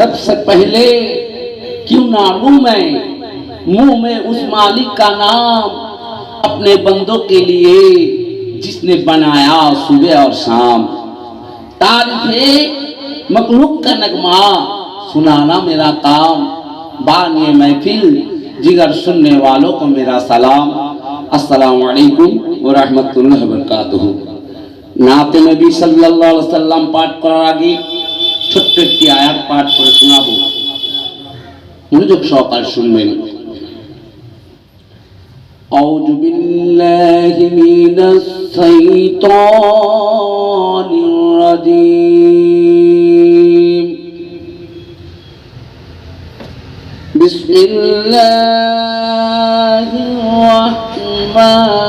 सबसे पहले क्यों ना मुँह में? मुँह में उस मालिक का नाम अपने बंदों के लिए जिसने बनाया सुबह और शाम। तारीफ़ मखलूक का नगमा, सुनाना मेरा काम। बानिए महफिल, जिगर सुनने वालों को मेरा सलाम। असलकम वरहमत वर्क नाते नबी सल्ला पाठ करा সাল্লাল্লাহু আলাইহি সাল্লাম পাঠ করার আগে ছোট্ট একটি আয়াত পাঠ করে শোনাবো মনোযোগ সহকারে শুনবেন أعوذ بالله من الشيطان الرجيم بسم الله الرحمن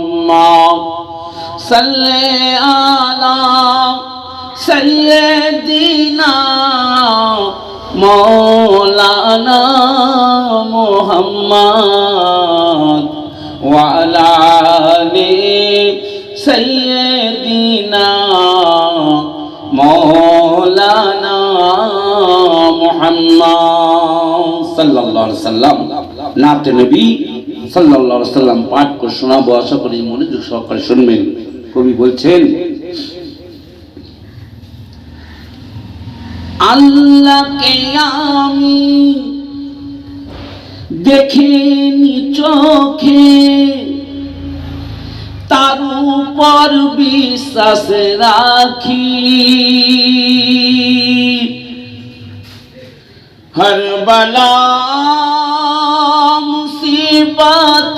صل على سيدنا مولانا محمد وعلى آل سيدنا مولانا محمد সাল্লাল্লাহু আলাইহি সাল্লাম নাতে নবী সাল্লাল্লাহু আলাইহি সাল্লাম পাঠ করে শোনাবো আশা করি মনোযোগ সহকারে শুনবেন কবি বলছেন আল্লাহকে আমি দেখিনি চোখে তার উপর বিশ্বাস রাখি। হর বলা মুসিবত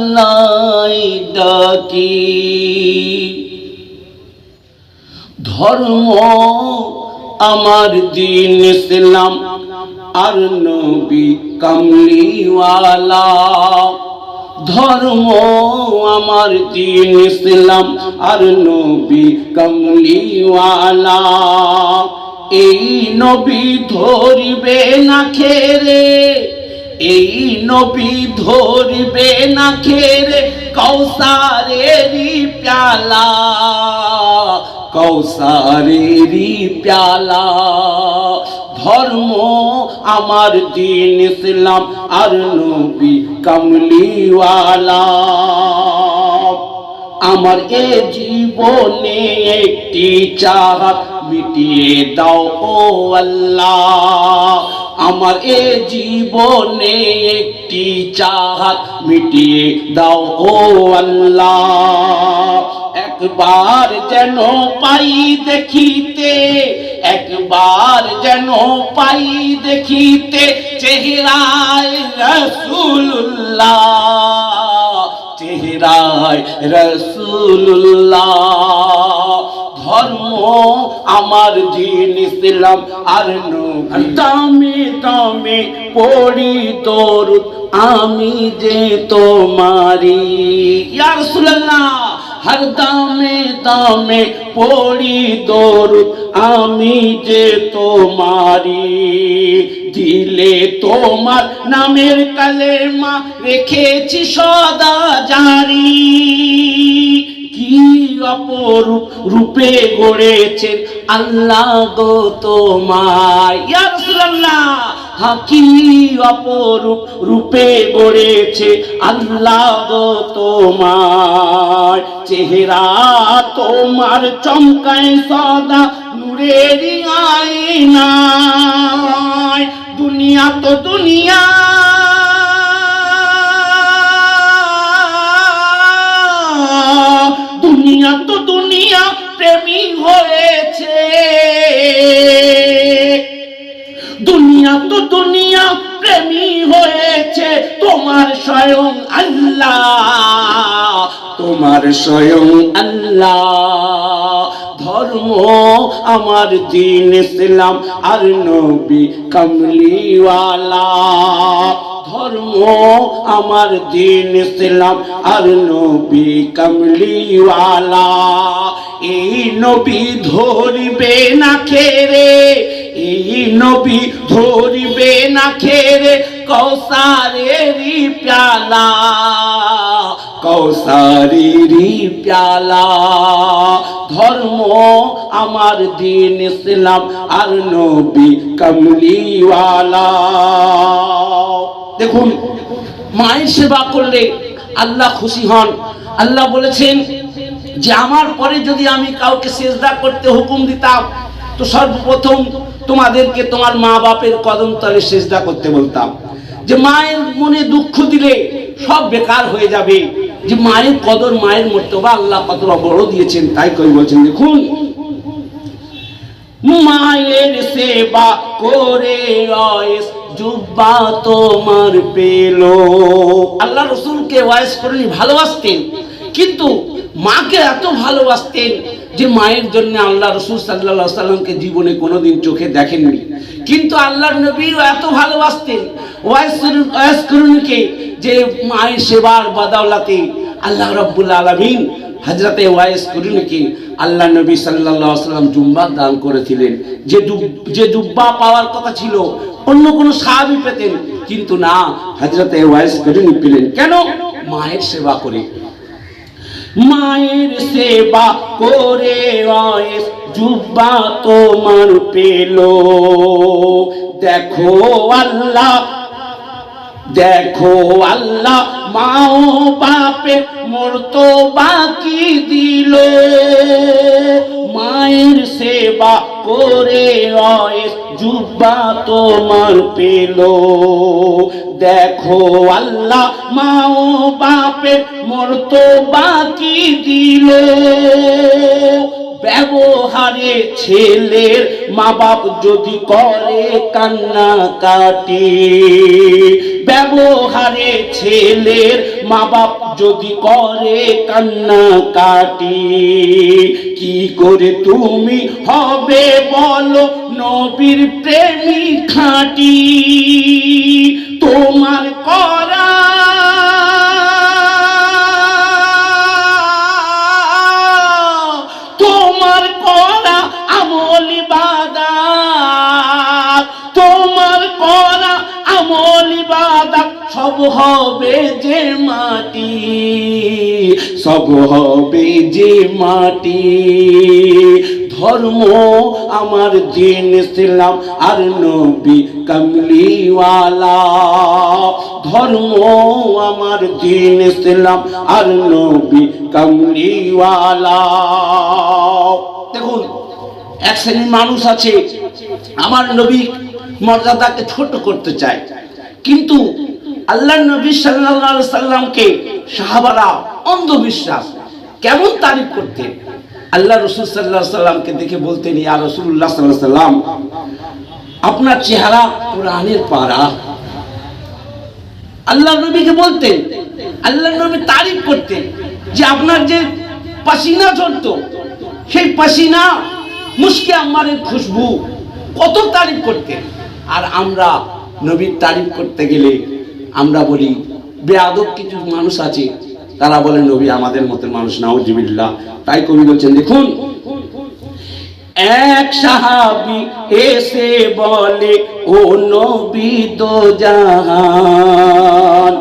আল্লাহ ডাকি। ধর্ম আমার দিন ইসলাম, আর নবী কামলিওয়ালা। ধর্ম আমার দিন ইসলাম, আর নবী কামলিওয়ালা। এই নবী ধরিবে না খেরে এই নবী ধরবে না খেরে কৌসারেরই প্যালা কৌসারেরই প্যালা। ধর্ম আমার দিন ইসলাম আর নবী কমলিওয়ালা। আমার এ জীবনে একটি চাহাত মিটিয়ে দাও ও আল্লাহ। আমার এ জীবনে একটি চাহাত মিটিয়ে দাও, ও আল্লাহ। একবার যেন পাই দেখিতে, একবার যেন পাই দেখিতে চেহারায় রসুল্লাহ চেহারায় রসুল্লাহ ধর্ম আমার দিন ইসলাম। আর দামে দামে পড়ি আমি যে তোমারি। হর দামে দামে পড়ি তোর আমি যে তোমারি। দিলে তোমার নামের কালেমা রেখেছি সদা জারি। কি অপরূপ রূপে গড়েছেন আল্লাহ গো তোমায়। ইয়া রাসূলুল্লাহ হা অপরূপ রূপে গড়েছে আল্লাহ গো তোমার চেহারা তোমার চমকায় সদা নূরের আয়নায়। দুনিয়া তো দুনিয়া স্বয়ং আল্লাহ। তোমার স্বয়ং আল্লাহ। ধর্ম আমার দিন ইসলাম আর নবী কমলিওয়ালা। ধর্ম আমার দিন ইসলাম আর নবী কমলিওয়ালা। এই নবী ধরিবে না খেরে এই নবী ধরিবে না খেরে কৌসারেরই প্যালা কৌসারেরই প্যালা। ধর্ম আমার দিন ইসলাম আর নবী কমলিওয়ালা দেখুন, মায়ের সেবা করলে আল্লাহ খুশি হন। আল্লাহ বলেছেন যে, আমার পরে যদি আমি কাউকে সেজদা করতে হুকুম দিতাম, তো সর্বপ্রথম তোমাদেরকে তোমার মা বাপের কদম তলে সেজদা করতে বলতাম। যে মায়ের মনে দুঃখ দিলে সব বেকার হয়ে যাবে। যে মায়ের কদর, মায়ের মর্তবা আল্লাহ কতটা বড় দিয়েছেন, তাই কই বলছেন, দেখুন, মায়ের সেবা করে জুব্বা তোমার পেল। আল্লাহ রসুলকে ওয়াইস করেনি ভালোবাসতেন। কিন্তু মাকে এত ভালোবাসতেন যে মায়ের জন্য আল্লাহ রসুল সাল্লাহ সাল্লামকে জীবনে কোনোদিন চোখে দেখেননি। কিন্তু আল্লাহর নবীও এত ভালোবাসতেন। ওয়াইস যে মায়ের সেবার বাদাওলাতে আল্লাহ রব্বুল আলমিন হজরতে ওয়াইস করুনকে আল্লাহ নবী সাল্লাহ সাল্লাম জুম্বা দান করেছিলেন। যে যে জুব্বা পাওয়ার কথা ছিল, অন্য কোনো সাহাবি পেতেন। কিন্তু না হজরতে ওয়াইস করুনি পেলেন। কেন? মায়ের সেবা করে। মায়ের সেবা করে আয়েস, জুব্বা তোমার পেল। দেখো আল্লাহ দেখো আল্লাহ, মাও বাপে মোর তো বাকি দিল। মায়ের সেবা করে রয়েস জুব্বা তোমার পেল। দেখো আল্লাহ মা বাপে বাপের তো বাকি দিল। ব্যবহারে ছেলের মা বাপ যদি করে কান্না কাটি ব্যবহারে ছেলের মা বাপ যদি করে কান্না কাটি কি করে তুমি হবে বলো নবীর প্রেমী খাঁটি? তোমার হবে যে মাটি, সব হবে যে মাটি। ধর্ম আমার দিন ইসলাম আর নবী কমলিওয়ালা। ধর্ম আমার দিন ইসলাম আর নবী কমলিওয়ালা। দেখুন, এক শ্রেণির মানুষ আছে, আমার নবী মর্যাদাকে ছোট করতে চায়, কিন্তু আল্লাহ নবী সাল্লাল্লাহু সাল্লামকে সাহাবারা অন্ধবিশ্বাস, কেমন তারিফ করতেন আল্লাহ রসুল সাল্লাহ সাল্লামকে দেখে বলতেন, ইয়া রসুল্লাহ সাল্লাহ সাল্লাম, আপনার চেহারা কোরআনের পারা আল্লাহ নবীকে বলতেন, আল্লাহ নবী তারিফ করতেন যে আপনার যে পাসিনা ঝরত সেই পাসিনা মুসকে আম্মারের খুশবু, কত তারিফ করতেন। আর আমরা নবীর তারিফ করতে গেলে আমরা বলি, বেয়াদব কিছু মানুষ আছে, তারা বলে নবী আমাদের মতো মানুষ নাউজিবিল্লাহ তাই কবি বলছেন, দেখুন, এক সাহাবি এসে বলে, ও নবী দো জাহান।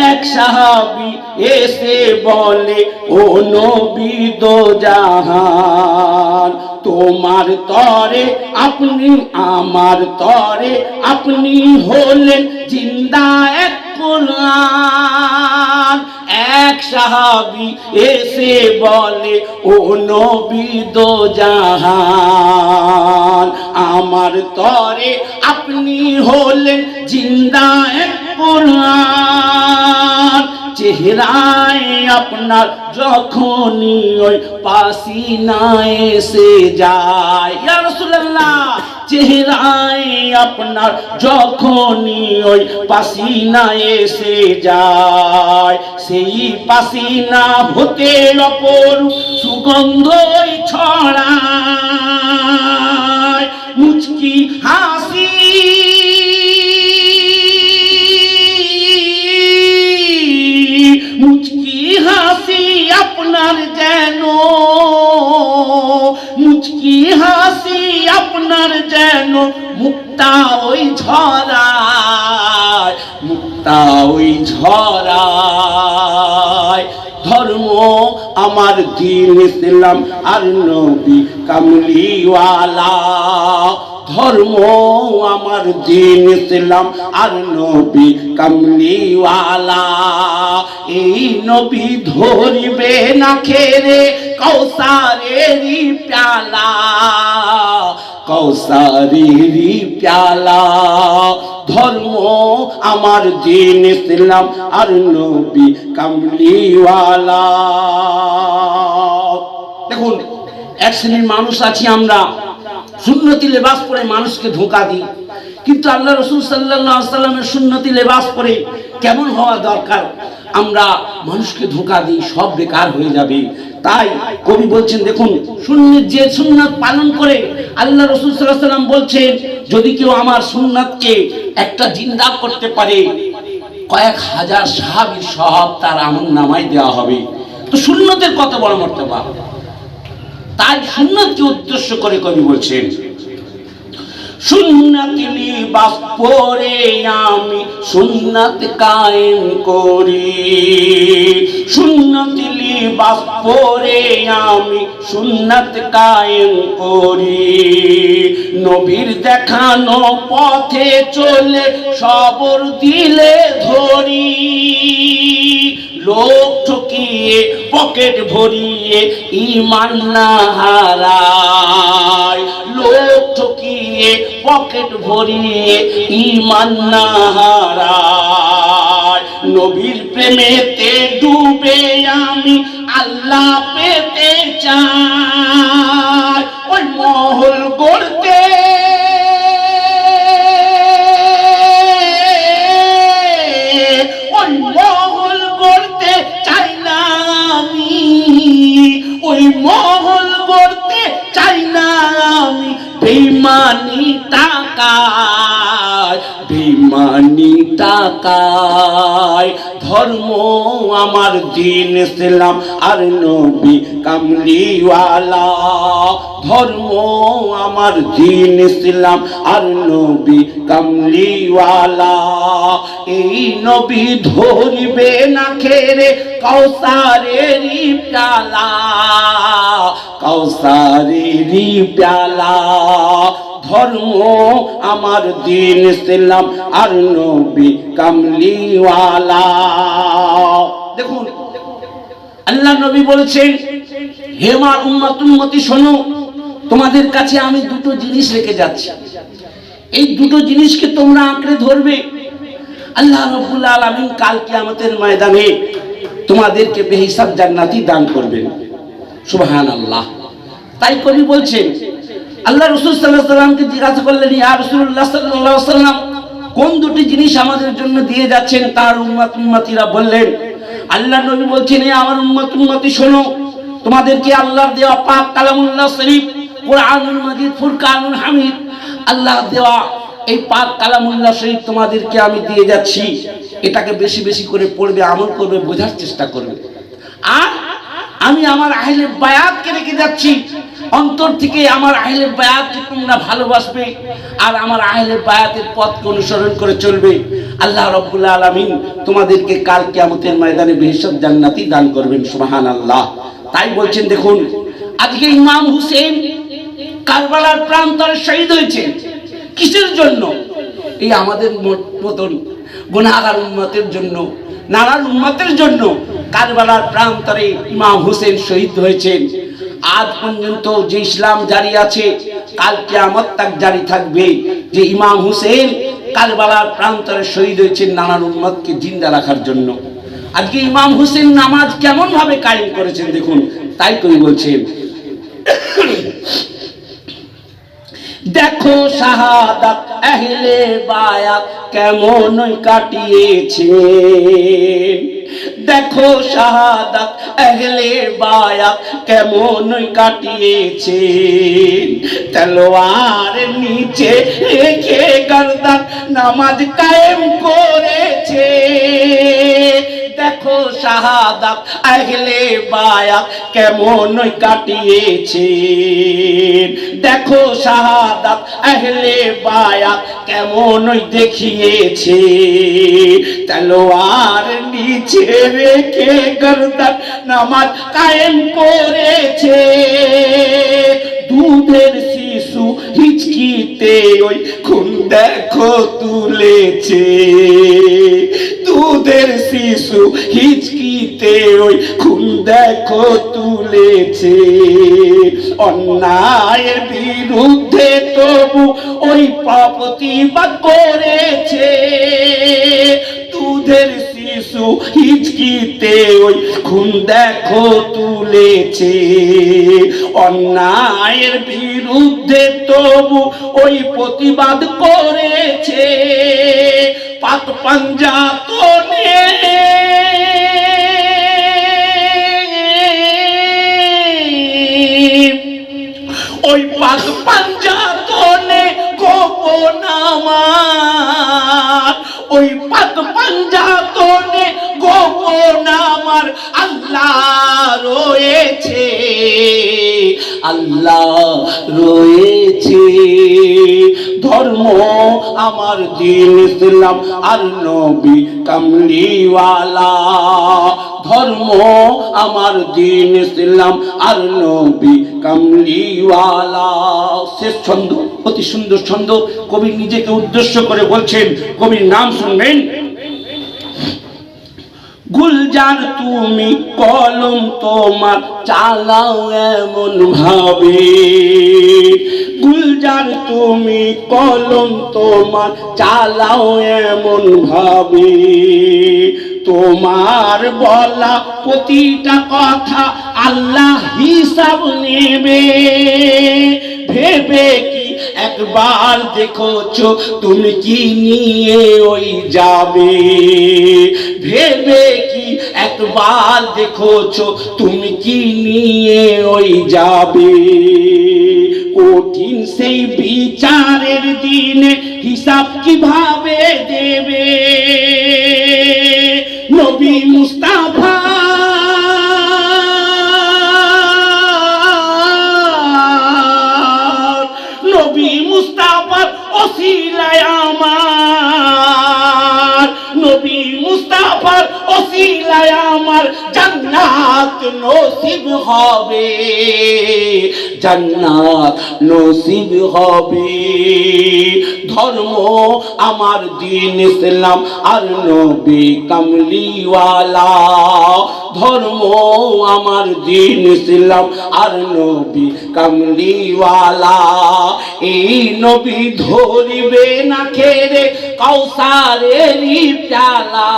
এক সাহাবি এসে বলে, ও নবী দো জাহান। তোমার তরে, আপনি আমার তরে, আপনি হলেন জিন্দা এক এক সাহাবি এসে বলে, ও নবী জাহান, আমার তরে আপনি হলেন জিন্দা এক চেহারায় আপনার যখনই ওই পাসিনা এসে যায়। চেহারায় আপনার যখনই ওই পাসিনা এসে যায়। সেই পাসিনা হতে অপর সুগন্ধই ছড়ায়। ঝরায় মুক্তা ওই ঝরায়। ধর্ম আমার দিন ইসলাম আর নবী কামলিওয়ালা। ধর্ম আমার দিন ইসলাম আর নবী কামলিওয়ালা। এই নবী ধরিবে না খেরে কৌসারেরই প্যালা। কৌসারেরই প্যালা। ধর্ম আমার দিন ইসলাম আর নবী কামলিওয়ালা। দেখুন, এক শ্রেণির মানুষ আছি আমরা। সুন্নতি লেবাস পরে মানুষকে ধোকা দিই। কিন্তু আল্লাহ রসুল সাল্লাহ সাল্লামের সুন্নতি লেবাস পরে কেমন হওয়া দরকার? আমরা মানুষকে ধোকা দিই, সব বেকার হয়ে যাবে। তাই কবি বলছেন, দেখুন, সুন্নত যে সুন্নাত পালন করে, আল্লাহ রসুল সাল্লাম বলছেন, যদি কেউ আমার সুন্নাতকে একটা জিন্দা করতে পারে, কয়েক হাজার সাহাবির সব তার আমল নামায় দেওয়া হবে। তো সুন্নতের কত বড় মর্তবা। তাই সুন্নতকে উদ্দেশ্য করে কবি বলছেন সুন্নত লিবাস পরে আমি, সুন্নত কায়েম করি। সুন্নত লিবাস পরে আমি, সুন্নত কায়েম করি। নবীর দেখানো পথে চলে সবর দিলে ধরি। লোক ঠকিয়ে, পকেট ভরিয়ে ইমান না হারায়। ঠকিয়ে পকেট ভরিয়ে ইমান না হারায়। নবীর প্রেমেতে ডুবে আমি আল্লাহ পেতে চাই। ওই টাকায় ধর্ম আমার দিন ইসলাম আর নবী কামলিওয়ালা। ধর্ম আমার দিন ইসলাম আর নবী কামলিওয়ালা। এই নবী ধরিবে না খেরে কৌসারেরই প্যালা। কৌসারেরই প্যালা। ধর্ম আমার দিন ইসলাম আর নবী কামলিওয়ালা। দেখুন, আল্লাহ নবী বলেছেন, হে আমার উম্মত, উম্মতি, শোনো, তোমাদের কাছে আমি দুটো জিনিস রেখে যাচ্ছি। এই দুটো জিনিসকে তোমরা আঁকড়ে ধরবে। আল্লাহ রব্বুল আলামিন কাল কিয়ামতের ময়দানে তোমাদেরকে বেহিসাব জান্নাতি দান করবেন। সুবহান আল্লাহ তাই কবি বলছেন আল্লাহ রসুল সাল্লাহ সাল্লামকে জিজ্ঞাসা করলেন, ইয়া রসুল্লাহ সাল্লাহ সাল্লাম কোন দুটি জিনিস আমাদের জন্য দিয়ে যাচ্ছেন? তার উম্মাত উম্মাতিরা বললেন, আল্লাহ নবী বলছেন আমার উম্মাত উম্মাতি শোনো, তোমাদেরকে আল্লাহর দেওয়া পাক কালামুল্লাহ শরীফ, কোরআনুল মাজিদ, ফুরকানুল হামিদ আল্লাহ দেওয়া এই পাক কালামুল্লাহ শরীফ তোমাদেরকে আমি দিয়ে যাচ্ছি। এটাকে বেশি বেশি করে পড়বে, আমল করবে, বোঝার চেষ্টা করবে। আর আমি আমার আহলে বায়াতকে রেখে যাচ্ছি। অন্তর থেকে আমার আহলে বায়াতকে তোমরা ভালোবাসবে আর আমার আহলে বায়াতের পথকে অনুসরণ করে চলবে, আল্লাহ রব্বুল আলামিন তোমাদেরকে কাল কিয়ামতের ময়দানে বেহেশত জান্নাতি দান করবেন সুবহান আল্লাহ তাই বলছেন, দেখুন, আজকে ইমাম হুসেন কারবালার প্রান্তরে শহীদ হয়েছে। কিসের জন্য? এই আমাদের মত- মতন গুণাগার উন্মতের জন্য নানান উন্মতের জন্য কারবালার প্রান্তরে ইমাম হোসেন শহীদ হয়েছেন। আজ পর্যন্ত যে ইসলাম জারি আছে, কাল কিয়ামত তাক জারি থাকবে। যে ইমাম হুসেন কারবালার প্রান্তরে শহীদ হয়েছেন নানান উন্মতকে জিন্দা রাখার জন্য। আজকে ইমাম হুসেন নামাজ কেমন ভাবে কায়েম করেছেন দেখুন, তাই কই বলছেন, দেখো শাহাদাত আহলে বায়াত কেমন কাটিয়েছে। দেখো শাহাদাত আহলে বায়াত কেমন কাটিয়েছে তলোয়ার নিচে রেখে গর্দান নামাজ কায়েম করেছে। দেখো শাহাদাত আহলে বায়াত কেমন কাটিয়েছে দেখো শাহাদাত আহলে বায়াত কেমন দেখিয়েছে তলোয়ার নিচে রেখে গর্দান নামাজ কায়েম করেছে। দুধের শিশু হিচকিতে ওই খুন দেখো তুলেছে। শিশু হিচকিতে ওই খুন দেখো তুলেছে অন্যায়ের বিরুদ্ধে তবু ওই প্রতিবাদ করেছে। দুধের শিশু হিচকিতে ওই খুন দেখো তুলেছে। অন্যায়ের বিরুদ্ধে তবু ওই প্রতিবাদ করেছে। পাক পাঞ্জাতনে ওই পাক পাঞ্জাতনে গোপন ওই পাক পাঞ্জাতনে গোপন আমার আল্লাহ রয়েছে। আল্লাহ রয়েছে। ধর্ম আমার দিন ইসলাম, আর নবী কামলিওয়ালা। ধর্ম আমার দিন ইসলাম, আর নবী কামলিওয়ালা। শেষ ছন্দ, অতি সুন্দর ছন্দ। কবি নিজেকে উদ্দেশ্য করে বলছেন, কবির নাম শুনবেন? গুলজার তুমি কলম তোমার চালাও এমন ভাবে। গুলজার তুমি কলম তোমার চালাও এমন ভাবে। তোমার বলা প্রতিটা কথা আল্লাহ হিসাব নেবে। ভেবে কি একবার দেখোছো, তুমি কি নিয়ে ওই যাবে? ভেবে কি একবার দেখোছো, তুমি কি নিয়ে ওই যাবে? কঠিন সেই বিচারের দিনে হিসাব কীভাবে দেবে? নবী মুস্তাফা আমার জান্নাত। নসিব হবে, জান্নাত নসিব হবে। ধর্ম আমার দিন ইসলাম আর নবী কামলিওয়ালা। ধর্ম আমার দিন ইসলাম আর নবী কামলিওয়ালা। এই নবী ধরিবে না খেরে কৌসারেরই প্যালা।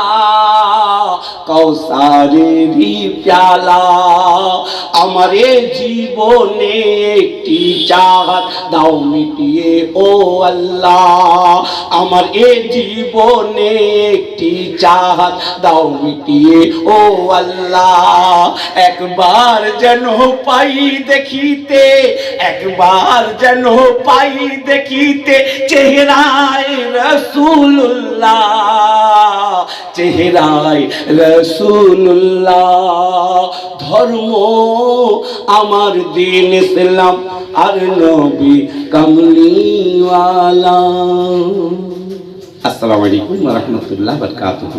কৌসারেরই প্যালা। আমার জীবনে একটি চাহাত দাও মিটিয়ে, ও আল্লাহ। আমার এ জীবনে একটি চাহাত দাও মিটিয়ে, ও আল্লাহ। একবার যেন পাই দেখিতে, একবার যেন পাই দেখিতে চেহারায় রসুল্লাহ চেহারায় রসুল্লাহ ধর্ম আমার দিন ইসলাম আর নবী কামলিওয়ালা। আসসালামু আলাইকুম ওয়া রাহমাতুল্লাহ বরকাতুহ।